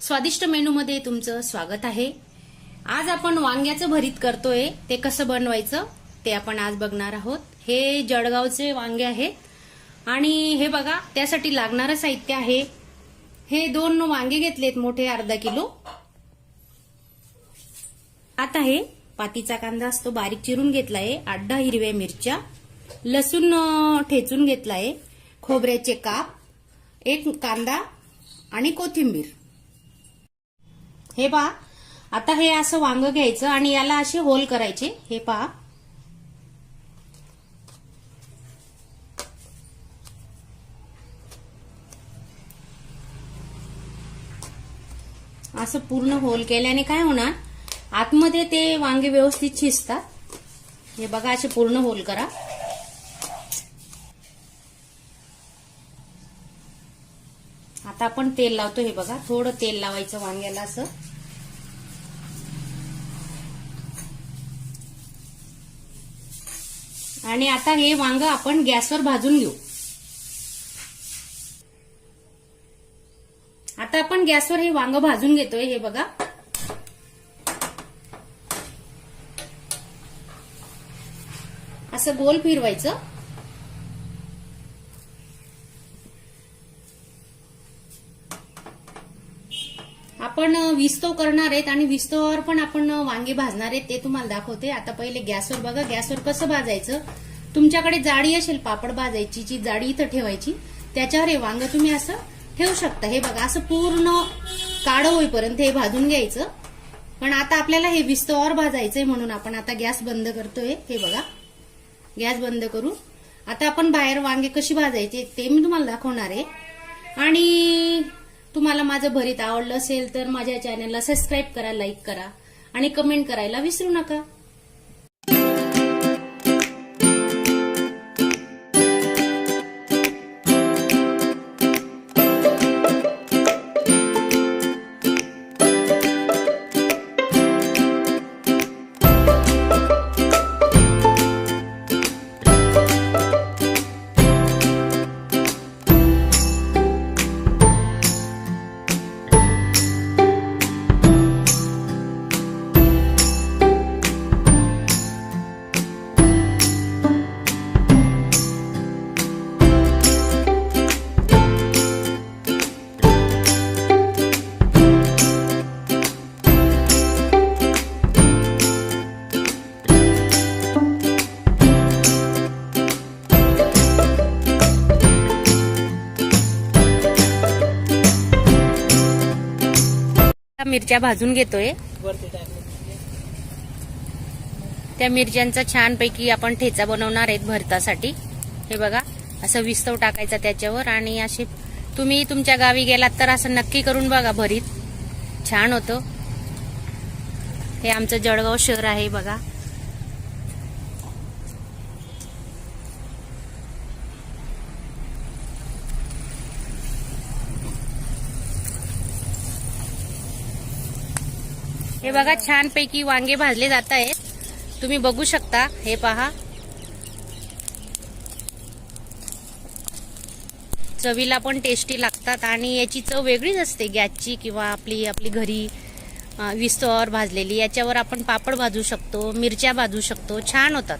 स्वादिष्ट मेनूमध्ये तुमचं स्वागत आहे. आज आपण वांग्याचं भरीत करतोय. ते कसं बनवायचं ते आपण आज बघणार आहोत. हे जळगावचे वांगे आहेत. आणि हे बघा त्यासाठी लागणारं साहित्य आहे. हे दोन वांगे घेतलेत मोठे अर्धा किलो. आता हे पातीचा कांदा असतो बारीक चिरून घेतलाय. आठ दहा हिरव्या मिरच्या. लसूण ठेचून ठेचून घेतलाय. खोबऱ्याचे काप एक कांदा आणि कोथिंबीर. हे पहा. आता हे असं वांग घ्यायचं आणि याला असे होल करायचे. हे पहा. असं पूर्ण होल केल्याने काय होणार? आतमध्ये ते वांगे व्यवस्थित शिजतात. हे बघा असे पूर्ण होल करा. आता आपण तेल लावतो हे बघा थोडं तेल लावायचं वांग्याला असं. आणि आता हे वांग आपण गॅसवर भाजून घेऊ. आता आपण गॅसवर हे वांग भाजून घेतोय हे बघा. असं गोल फिरवायचं. आपण विस्तव करणार आहेत आणि विस्तवावर पण आपण वांगे भाजणार आहेत ते तुम्हाला दाखवते. आता पहिले गॅसवर बघा गॅसवर कसं भाजायचं? तुमच्याकडे जाळी असेल पापड भाजायची जी जाळी इथं ठेवायची त्याच्यावर हे वांग तुम्ही असं ठेवू शकता. हे बघा असं पूर्ण काळ होईपर्यंत हे भाजून घ्यायचं. पण आता आपल्याला हे विस्तवावर भाजायचंय म्हणून आपण आता गॅस बंद करतोय. हे बघा. गॅस बंद करू. आता आपण बाहेर वांगे कशी भाजायचे ते मी तुम्हाला दाखवणार आहे. आणि तुम्हाला माझं भरीत आवडलं असेल तर माझ्या चॅनलला सबस्क्राईब करा लाईक करा आणि कमेंट करायला विसरू नका. मिरच्या भाजून घेतोय. त्या मिरच्यांचा छानपैकी आपण ठेचा बनवणार आहेत भरतासाठी. हे बघा असं विस्तव टाकायचा त्याच्यावर आणि असे तुम्ही तुमच्या गावी गेलात तर असं नक्की करून बघा भरीत. छान होतं. हे आमचं जळगाव शहर आहे बघा. हे बघा छानपैकी वांगे भाजले जात आहेत. तुम्ही बघू शकता हे पहा. चवीला पण टेस्टी लागतात आणि याची चव वेगळीच असते. गॅसची किंवा आपली आपली घरी अं, विस्तवावर भाजलेली. याच्यावर आपण पापड भाजू शकतो मिरच्या भाजू शकतो. छान होतात.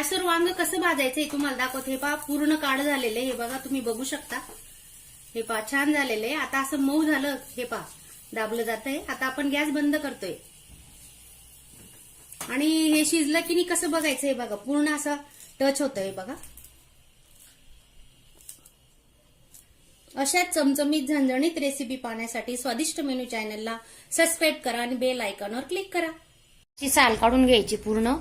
गॅसवर वांग कसं भाजायचं हे तुम्हाला दाखवते. हे पहा पूर्ण काळ झालेलं आहे. हे बघा तुम्ही बघू शकता. हे पहा छान झालेलं आहे. आता असं मऊ झालं हे पहा दाबलं जात आहे. आता आपण गॅस बंद करतोय. आणि हे शिजलं की नाही कसं बघायचं हे बघा. पूर्ण असं टच होतं हे बघा. अशाच चमचमीत झणझणीत रेसिपी पाहण्यासाठी स्वादिष्ट मेनू चॅनलला सबस्क्राईब करा आणि बेल आयकॉनवर क्लिक करा. ची साल काढून घ्यायची पूर्ण.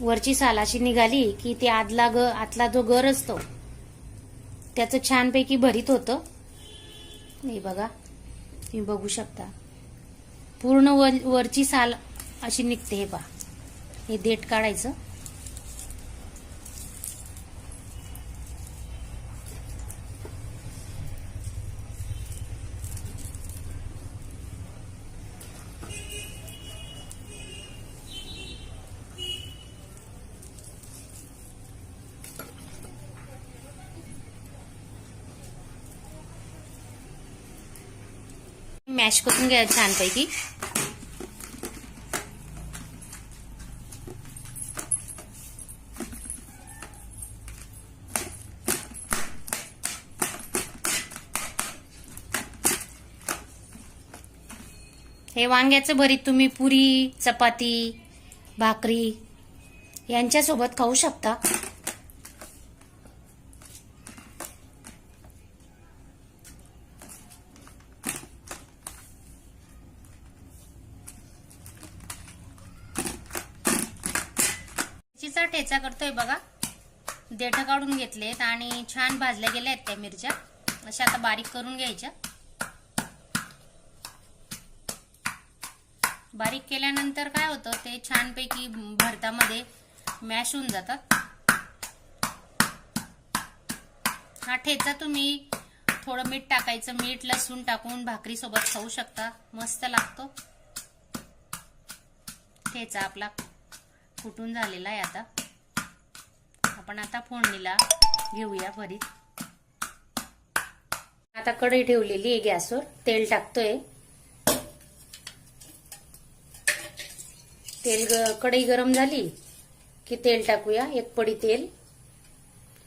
वरची साल अशी निघाली की ते आदला ग आतला जो गर असतो त्याचं छानपैकी भरीत होतं. हे बघा तुम्ही बघू शकता. पूर्ण वर वरची साल अशी निघते हे पहा. हे देठ काढायचं. मॅश करून घ्या छानपैकी. हे वांग्याचं भरीत तुम्ही पुरी चपाती भाकरी यांच्यासोबत खाऊ शकता मिरचीचा ठेचा करतोय बघा. देठ काढून घेतलेत आणि छान भाजल्या गेल्या आहेत त्या मिरच्या. अशा आता बारीक करून घ्यायच्या. बारीक केल्यानंतर काय होतं ते छानपैकी भरतामध्ये मॅश होऊन जातात. हा ठेचा तुम्ही थोडं मीठ टाकायचं मीठ लसूण टाकून भाकरी सोबत खाऊ शकता. मस्त लागतो. ठेचा आपला. फुटून झालेला आहे आता. आपण आता फोडणीला घेऊया भरीत. आता कढई ठेवलेली आहे गॅसवर. तेल टाकतोय. तेल ग कढई गरम झाली की तेल टाकूया. एक पडी तेल.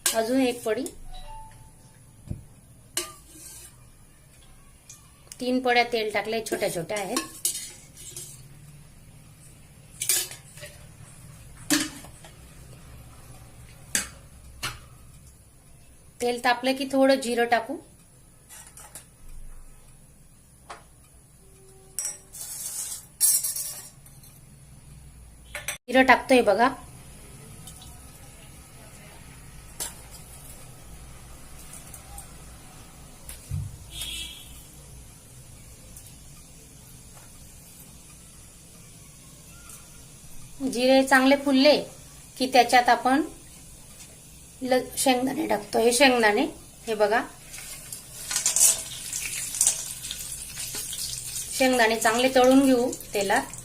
अजून एक पडी. तीन पड्या तेल टाकले छोट्या छोट्या आहेत. तेल तापलं की थोडं जिरं टाकू. जिरं टाकतोय बघा. जिरे चांगले फुलले की त्याच्यात आपण शेंगदाणे टाकतो. हे शेंगदाणे हे बघा. शेंगदाणे चांगले तळून घेऊ तेलात.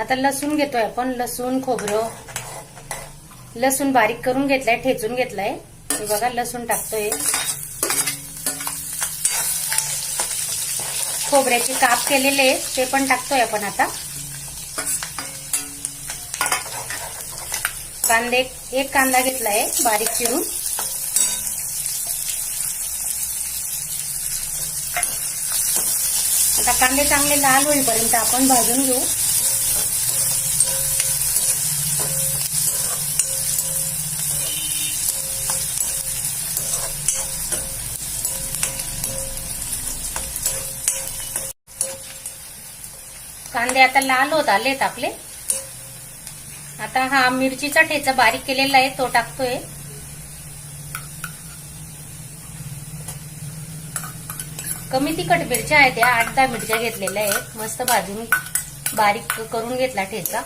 आता लसूण घेतोय आपण लसूण खोबरं. लसूण बारीक करून घेतलाय ठेचून घेतलाय. हे बघा लसूण टाकतोय. खोबऱ्याचे काप केलेले ते पण टाकतोय आपण आता. कांदे एक कांदा घेतलाय बारीक चिरून. आता कांदे चांगले लाल होईपर्यंत आपण भाजून घेऊ. कांदे आता लाल होत आलेत आपले. आता हा मिरचीचा ठेचा बारीक केलेला आहे तो टाकतोय. कमी तिखट मिरच्या आहेत या आठ दहा मिरच्या घेतलेल्या आहेत. मस्त भाजून बारीक करून घेतला ठेचा.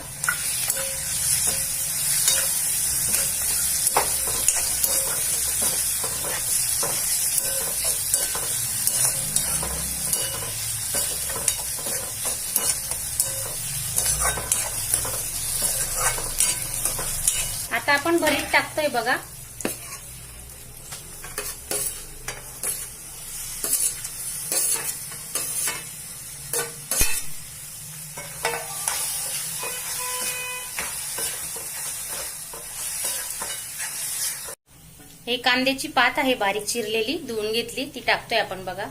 आहे बघा. हे कांद्याची पात आहे बारीक चिरलेली धुवून घेतली ती टाकतोय आपण बघा.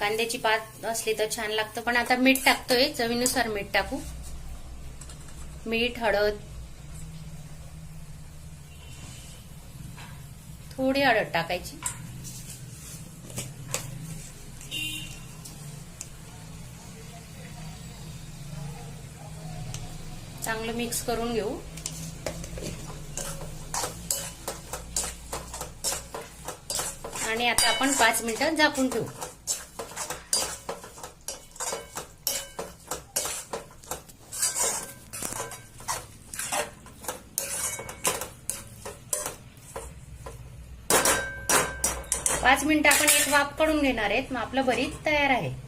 कांद्याची पात असली तर छान लागतं पण आता मीठ टाकतोय चवीनुसार मीठ टाकू. मीठ हळद थोडी हळद टाकायची. चांगलं मिक्स करून घेऊ. आणि आता आपण पाच मिनिटं झाकून ठेवू. मिनिटं आपण एक वाफ करून घेणार आहेत. मग आपलं बरीच तयार आहे.